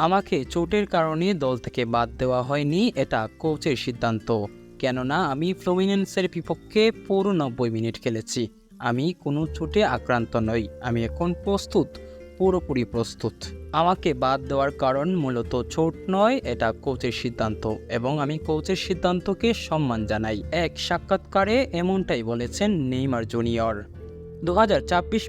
আমাকে চোটের কারণে দল থেকে বাদ দেওয়া হয়নি এটা কোচের সিদ্ধান্ত। কেননা আমি ফ্লোমিনেন্সের বিপক্ষে পুরো নব্বই মিনিট খেলেছি। আমি কোনো চোটে আক্রান্ত নই। আমি এখন প্রস্তুত, পুরোপুরি প্রস্তুত। আমাকে বাদ দেওয়ার কারণ মূলত চোট নয়, এটা কোচের সিদ্ধান্ত। এবং আমি কোচের সিদ্ধান্তকে সম্মান জানাই। এক সাক্ষাৎকারে এমনটাই বলেছেন নেইমার জুনিয়র। দু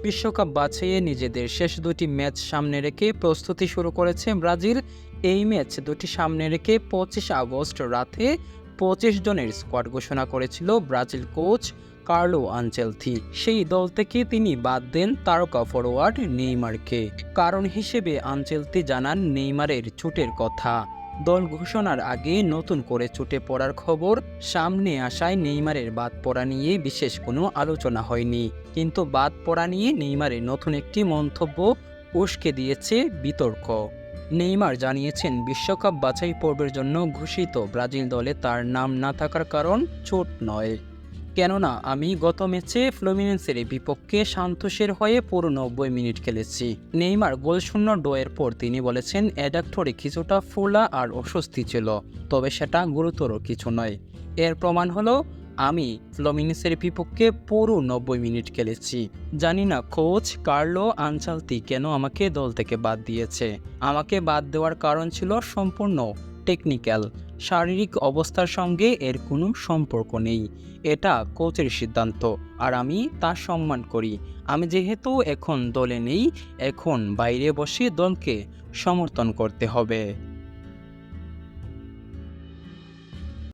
বিশ্বকাপ বাছাইয়ে নিজেদের শেষ দুটি ম্যাচ সামনে রেখে প্রস্তুতি শুরু করেছে ব্রাজিল। এই ম্যাচ দুটি সামনে রেখে পঁচিশ আগস্ট রাতে পঁচিশ জনের স্কোয়াড ঘোষণা করেছিল ব্রাজিল কোচ কার্লো আনচেলথি সেই দল থেকে তিনি বাদ দেন তারকা ফরোয়ার্ড নেইমারকে। কারণ হিসেবে আনচেলতি জানান নেইমারের ছুটের কথা। দল ঘোষণার আগে নতুন করে ছুটে পড়ার খবর সামনে আসায় নেইমারের বাদ পড়া নিয়ে বিশেষ কোনো আলোচনা হয়নি। কিন্তু বাদ পড়া নিয়ে নেইমারের নতুন একটি মন্তব্য উস্কে দিয়েছে বিতর্ক। নেইমার জানিয়েছেন, বিশ্বকাপ বাছাই পর্বের জন্য ঘোষিত ব্রাজিল দলে তার নাম না থাকার কারণ চোট নয়। কেননা আমি গত ম্যাচে ফ্লোমিনেন্সের বিপক্ষে সান্তোষের হয়ে পুরো নব্বই মিনিট খেলেছি। নেইমার গোলশূন্য ডোয়ের পর তিনি বলেছেন অ্যাডাক্টরে কিছুটা ফোলা আর অস্বস্তি ছিল, তবে সেটা গুরুতর কিছু নয়। এর প্রমাণ হলো, আমি ফ্লোমিনেন্সের বিপক্ষে পুরো নব্বই মিনিট খেলেছি। জানি না কোচ কার্লো আনচালতি কেন আমাকে দল থেকে বাদ দিয়েছে। আমাকে বাদ দেওয়ার কারণ ছিল সম্পূর্ণ টেকনিক্যাল। শারীরিক অবস্থার সঙ্গে এর কোনো সম্পর্ক নেই। এটা কোচের সিদ্ধান্ত, আর আমি তা সম্মান করি। আমি যেহেতু এখন দলে নেই, এখন বাইরে বসে দলকে সমর্থন করতে হবে।